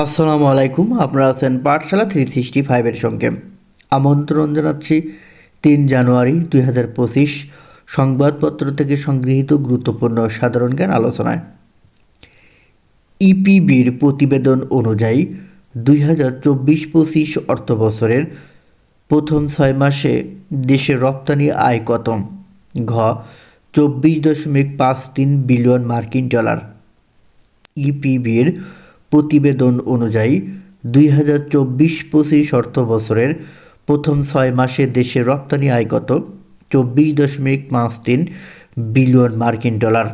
আসসালামু আলাইকুম, আপনারা আছেন পাঠশালা থ্রি সিক্সটি ফাইভের সঙ্গে। আমন্ত্রণ জানাচ্ছি তিন জানুয়ারি দুই হাজার পঁচিশ সংবাদপত্র থেকে সংগৃহীত গুরুত্বপূর্ণ সাধারণ জ্ঞান আলোচনায়। ইপিবির প্রতিবেদন অনুযায়ী দুই হাজার চব্বিশ পঁচিশ অর্থ বছরের প্রথম ছয় মাসে দেশের রপ্তানি আয় কত? ঘ, চব্বিশ দশমিক পাঁচ তিন বিলিয়ন মার্কিন ডলার। ইপিবির প্রতিবেদন অনুযায়ী দুই হাজার চব্বিশ পঁচিশ অর্থ বছরের প্রথম ছয় মাসে দেশের রপ্তানি আয় কত? চব্বিশ দশমিক পাঁচ তিন বিলিয়ন মার্কিন ডলার।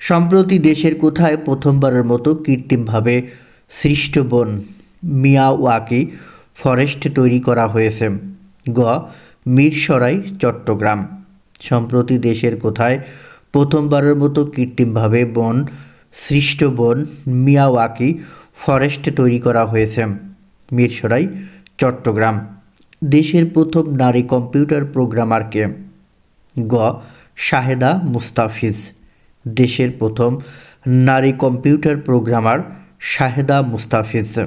সম্প্রতি দেশের কোথায় প্রথমবারের মতো কৃত্রিমভাবে সৃষ্ট বন মিয়াওয়াকি ফরেস্ট তৈরি করা হয়েছে? গ. মিরসরাই, চট্টগ্রাম। সম্প্রতি দেশের কোথায় প্রথমবারের মতো কৃত্রিমভাবে বন সৃষ্ট বন মিয়াওয়াকি ফরেস্ট তৈরি করা হয়েছে। মিরসরাই, চট্টগ্রাম। দেশের প্রথম নারী কম্পিউটার প্রোগ্রামারকে। গ. শাহেদা মুস্তাফিজ। দেশের প্রথম নারী কম্পিউটার প্রোগ্রামার শাহেদা মুস্তাফিজ।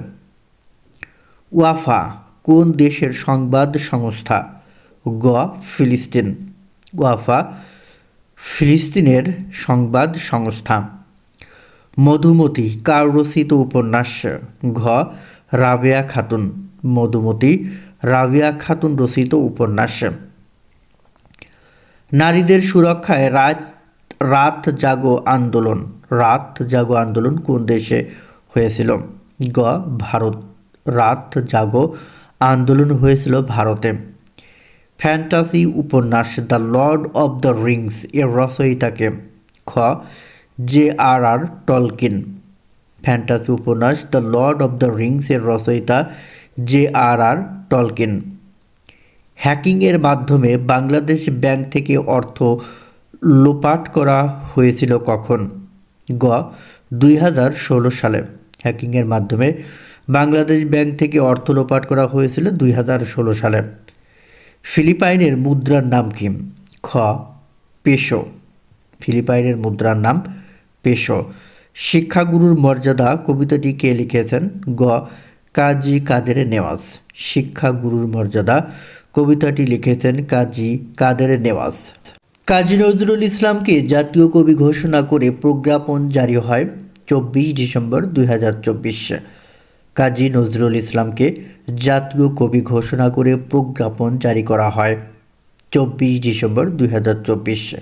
ওয়াফা, কোন দেশের সংবাদ সংস্থা? গ. ফিলিস্তিন। ওয়াফা, ফিলিস্তিনের সংবাদ সংস্থা। মধুমতি কার রচিত উপন্যাস ঘ, রাবেয়া খাতুন। মধুমতি, রাবিয়া খাতুন রচিত উপন্যাস। নারীদের সুরক্ষায় রাত রাত জাগো আন্দোলন। রাত জাগো আন্দোলন কোন দেশে হয়েছিল? গ, ভারত। রাত জাগো আন্দোলন হয়েছিল ভারতে। ফ্যান্টাসি উপন্যাস the lord of the rings এর রচয়িতাকে। খ J R R Tolkien fantasy উপন্যাস the lord of the rings এর রচয়িতা জে আর আর টলকিন হ্যাকিংয়ের মাধ্যমে বাংলাদেশ ব্যাংক থেকে অর্থ লোপাট করা হয়েছিল কখন? গ, দুই হাজার ষোলো সালে। হ্যাকিংয়ের মাধ্যমে বাংলাদেশ ব্যাংক থেকে অর্থ লোপাট করা হয়েছিল দুই হাজার ষোলো সালে। ফিলিপাইনের মুদ্রার নাম কি? খ, পেশো। ফিলিপাইনের মুদ্রার নাম পেশো। শিক্ষাগুরুর মর্যাদা কবিতাটি কে লিখেছেন? গ. কাজী কাদের নেওয়াজ। শিক্ষাগুরুর মর্যাদা কবিতাটি লিখেছেন কাজী কাদের নেওয়াজ। কাজী নজরুল ইসলামকে জাতীয় কবি ঘোষণা করে প্রজ্ঞাপন জারি হয় চব্বিশ ডিসেম্বর দুই হাজার চব্বিশ। কাজী নজরুল ইসলামকে জাতীয় কবি ঘোষণা করে প্রজ্ঞাপন জারি করা হয় চব্বিশ ডিসেম্বর দুই হাজার চব্বিশ।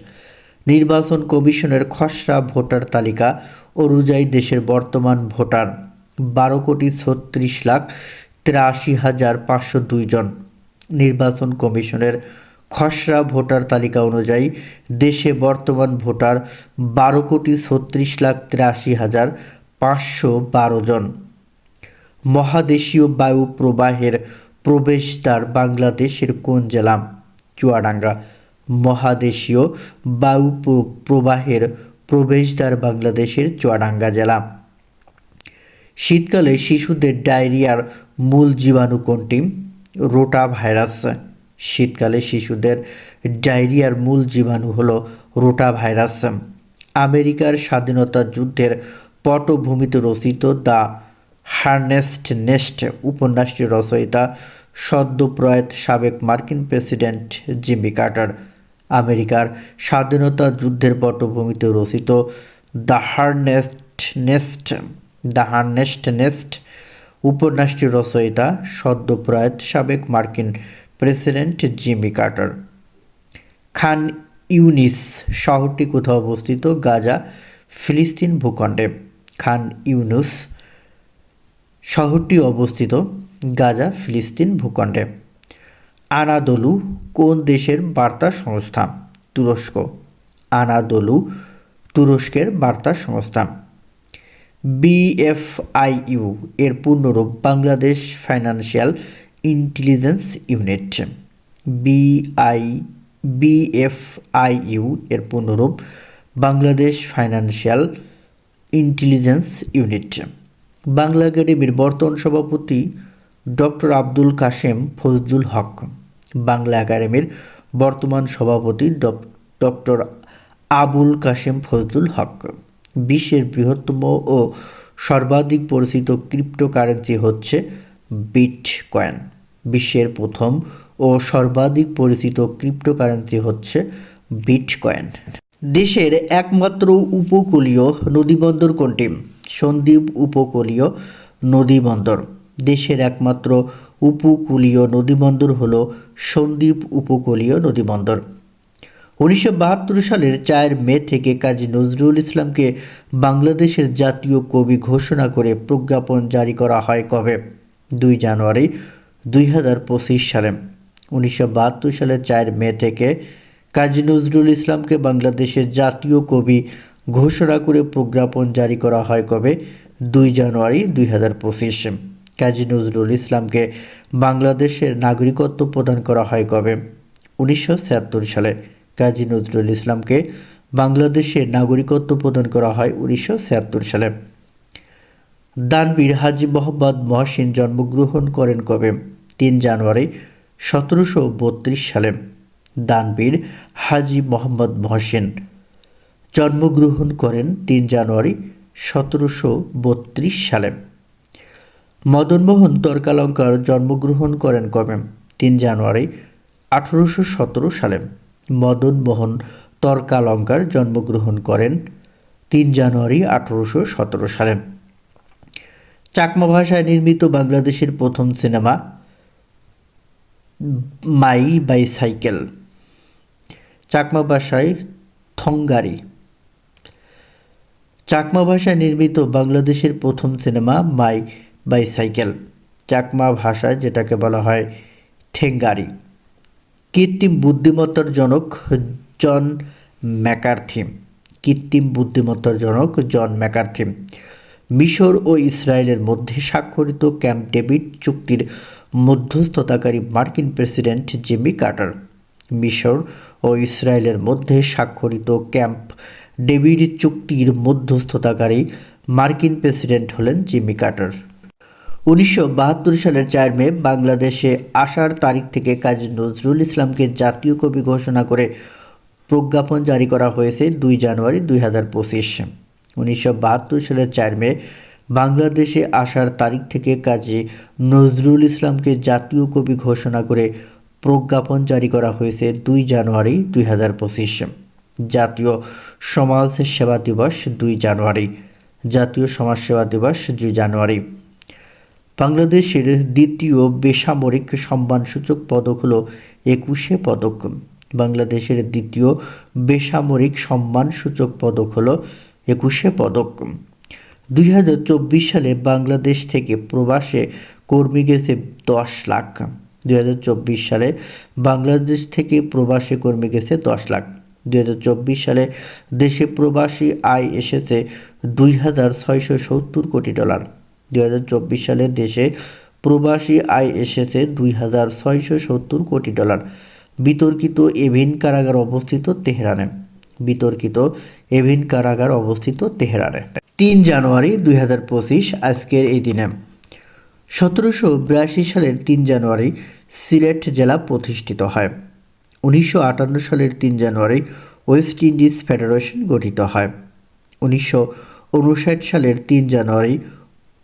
নির্বাচন কমিশনের খসড়া ভোটার তালিকা অনুযায়ী দেশের বর্তমান ভোটার, বারো কোটি ছত্রিশ লাখ তিরাশি হাজার পাঁচশো দুই জন। নির্বাচন কমিশনের খসড়া ভোটার তালিকা অনুযায়ী দেশে বর্তমান ভোটার বারো কোটি ছত্রিশ লাখ তিরাশি হাজার পাঁচশো বারো জন। মহাদেশীয় বায়ু প্রবাহের প্রবেশদ্বার বাংলাদেশের কোন জেলা? চুয়াডাঙ্গা। মহাদেশীয় বায়ু প্রবাহের প্রবেশদ্বার বাংলাদেশের চুয়াডাঙ্গা জেলা। শীতকালে শিশুদের ডায়রিয়ার মূল জীবাণু কোনটি? রোটা ভাইরাস শীতকালে শিশুদের ডায়রিয়ার মূল জীবাণু হলো রোটা ভাইরাস আমেরিকার স্বাধীনতা যুদ্ধের পটভূমিতে রচিত দ্য হার্নেস্ট নেস্ট উপন্যাসটির রচয়িতা সদ্য প্রয়াত সাবেক মার্কিন প্রেসিডেন্ট জিমি কার্টার। আমেরিকার স্বাধীনতা যুদ্ধের পটভূমিতে রচিত the hornet's nest, the hornet's nest উপন্যাসটির রচয়িতা সদ্যপ্রয়াত সাবেক মার্কিন president Jimmy Carter. Khan Yunis শহরটি কোথাও অবস্থিত? গাজা, ফিলিস্তিন ভূখণ্ডে। খান ইউনুস শহরটি অবস্থিত গাজা, ফিলিস্তিন ভূখণ্ডে। আনাদলু কোন দেশের বার্তা সংস্থা? তুরস্ক। আনাদলু তুরস্কের বার্তা সংস্থা। বিএফআইইউ এর পূর্ণরূপ Bangladesh financial intelligence unit. BI BFIU এর পূর্ণরূপ Bangladesh financial intelligence unit. Bangla একাডেমির বর্তমান সভাপতি ডক্টর আব্দুল কাশেম ফজলুল হক। বাংলা একাডেমির বর্তমান সভাপতি ডক্টর আবুল কাশেম ফজলুল হক। বিশ্বের বৃহত্তম ও সর্বাধিক পরিচিত ক্রিপ্টোকারেন্সি হচ্ছে বিটকয়েন। বিশ্বের প্রথম ও সর্বাধিক পরিচিত ক্রিপ্টোকারেন্সি হচ্ছে বিটকয়েন। দেশের একমাত্র উপকূলীয় নদীবন্দর কোনটি? সন্দ্বীপ উপকূলীয় নদীবন্দর। দেশের একমাত্র উপকূলীয় নদীবন্দর হল সন্দ্বীপ উপকূলীয় নদীবন্দর। উনিশশো বাহাত্তর সালের চার মে থেকে কাজী নজরুল ইসলামকে বাংলাদেশের জাতীয় কবি ঘোষণা করে প্রজ্ঞাপন জারি করা হয় কবে? দুই জানুয়ারি দুই হাজার পঁচিশ সালে। উনিশশো বাহাত্তর সালের চার মে থেকে কাজী নজরুল ইসলামকে বাংলাদেশের জাতীয় কবি ঘোষণা করে প্রজ্ঞাপন জারি করা হয় কবে? দুই জানুয়ারি দুই হাজার পঁচিশ। কাজী নজরুল ইসলামকে বাংলাদেশের নাগরিকত্ব প্রদান করা হয় কবে? উনিশশো ছিয়াত্তর সালে কাজী নজরুল ইসলামকে বাংলাদেশের নাগরিকত্ব প্রদান করা হয় উনিশশো ছিয়াত্তর সালে। দানবীর হাজি মোহাম্মদ মহসিন জন্মগ্রহণ করেন কবে? তিন জানুয়ারি সতেরোশো বত্রিশ সালে। দানবীর হাজি মোহাম্মদ মহসিন জন্মগ্রহণ করেন তিন জানুয়ারি সতেরোশো বত্রিশ সালে। মদনমোহন তর্কালঙ্কার জন্মগ্রহণ করেন কবে? তিন জানুয়ারি আঠারোশো সতেরো সালে। মদনমোহন তর্কালঙ্কার জন্মগ্রহণ করেন তিন জানুয়ারি আঠারোশো সতেরো সালে। চাকমা ভাষায় নির্মিত বাংলাদেশের প্রথম সিনেমা মাই বাইসাইকেল। চাকমা ভাষায় থঙ্গারি। চাকমা ভাষায় নির্মিত বাংলাদেশের প্রথম সিনেমা মাই বাইসাইকেল, চাকমা ভাষায় যেটাকে বলা হয় ঠেঙ্গারি। কৃত্রিম বুদ্ধিমত্তার জনক জন ম্যাকার্থি কৃত্রিম বুদ্ধিমত্তার জনক জন ম্যাকার্থি মিশর ও ইসরায়েলের মধ্যে স্বাক্ষরিত ক্যাম্প ডেভিড চুক্তির মধ্যস্থতাকারী মার্কিন প্রেসিডেন্ট জিমি কার্টার। মিশর ও ইসরায়েলের মধ্যে স্বাক্ষরিত ক্যাম্প ডেভিড চুক্তির মধ্যস্থতাকারী মার্কিন প্রেসিডেন্ট হলেন জিমি কার্টার। উনিশশো বাহাত্তর সালের চার মে বাংলাদেশে আসার তারিখ থেকে কাজী নজরুল ইসলামকে জাতীয় কবি ঘোষণা করে প্রজ্ঞাপন জারি করা হয়েছে দুই জানুয়ারি দুই হাজার পঁচিশ। উনিশশো সালের চার মে বাংলাদেশে আসার তারিখ থেকে কাজী নজরুল ইসলামকে জাতীয় কবি ঘোষণা করে প্রজ্ঞাপন জারি করা হয়েছে দুই জানুয়ারি দুই হাজার পঁচিশ। জাতীয় সমাজ সেবা দিবস দুই জানুয়ারি। জাতীয় সমাজ সেবা দিবস দুই জানুয়ারি। বাংলাদেশের দ্বিতীয় বেসামরিক সম্মানসূচক পদক হল একুশে পদক। বাংলাদেশের দ্বিতীয় বেসামরিক সম্মানসূচক পদক হল একুশে পদক। দুই হাজার চব্বিশ সালে বাংলাদেশ থেকে প্রবাসে কর্মী গেছে দশ লাখ। দুই হাজার চব্বিশ সালে বাংলাদেশ থেকে প্রবাসে কর্মী গেছে দশ লাখ। দুই হাজার চব্বিশ সালে দেশে প্রবাসী আয় এসেছে দুই হাজার ছয়শো সত্তর কোটি ডলার। দুই হাজার চব্বিশ সালে দেশে প্রবাসী আয় এসেছে দুই হাজার ছয়শো সত্তর কোটি ডলার। বিতর্কিত এভিন কারাগার অবস্থিত তেহরানে। বিতর্কিত এভিন কারাগার অবস্থিত তেহরানে। তিন জানুয়ারি দুই হাজার পঁচিশ, আজকের এই দিনে। সতেরোশো বিরাশি সালের তিন জানুয়ারি সিলেট জেলা প্রতিষ্ঠিত হয়। উনিশশো আটান্ন সালের তিন জানুয়ারি ওয়েস্ট ইন্ডিজ ফেডারেশন গঠিত হয়। উনিশশো উনষাট সালের তিন জানুয়ারি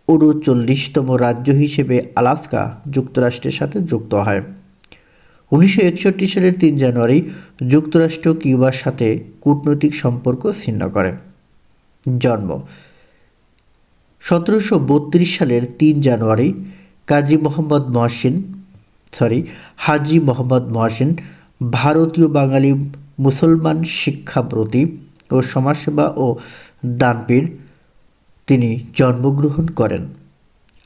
উনচল্লিশতম রাজ্য হিসেবে আলাস্কা যুক্তরাষ্ট্রের সাথে যুক্ত হয়। উনিশশো একষট্টি সালের তিন জানুয়ারি যুক্তরাষ্ট্র কিউবার সাথে কূটনৈতিক সম্পর্ক ছিন্ন করে। জন্ম। সতেরোশো বত্রিশ সালের তিন জানুয়ারি কাজী মোহাম্মদ মহসিন সরি হাজি মোহাম্মদ মহসিন, ভারতীয় বাঙালি মুসলমান শিক্ষাব্রতী ও সমাজসেবা ও দানবীর তিনি জন্মগ্রহণ করেন।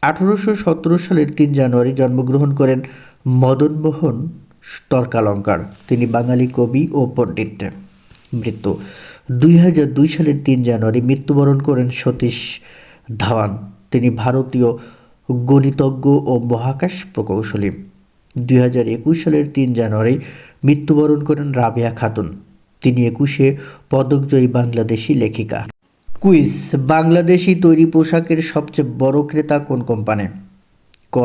আঠারোশো সতেরো সালের তিন জানুয়ারি জন্মগ্রহণ করেন মদনমোহন তর্কালঙ্কার। তিনি বাঙালি কবি ও পণ্ডিত। মৃত্যু দুই হাজার দুই সালের তিন জানুয়ারি মৃত্যুবরণ করেন সতীশ ধাওয়ান। তিনি ভারতীয় গণিতজ্ঞ ও মহাকাশ প্রকৌশলী। দুই হাজার একুশ সালের তিন জানুয়ারি মৃত্যুবরণ করেন রাবেয়া খাতুন। তিনি একুশে পদকজয়ী বাংলাদেশি লেখিকা। কুইজ, বাংলাদেশি তৈরি পোশাকের সবচেয়ে বড় ক্রেতা কোন কোম্পানি? ক,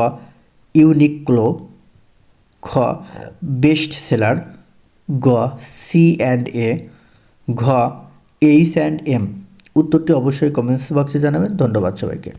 ইউনিক্লো, খ বেস্ট সেলার গ, সি অ্যান্ড এ, ঘ, এইচ অ্যান্ড এম। উত্তরটি অবশ্যই কমেন্টস বক্সে জানাবেন। ধন্যবাদ সবাইকে।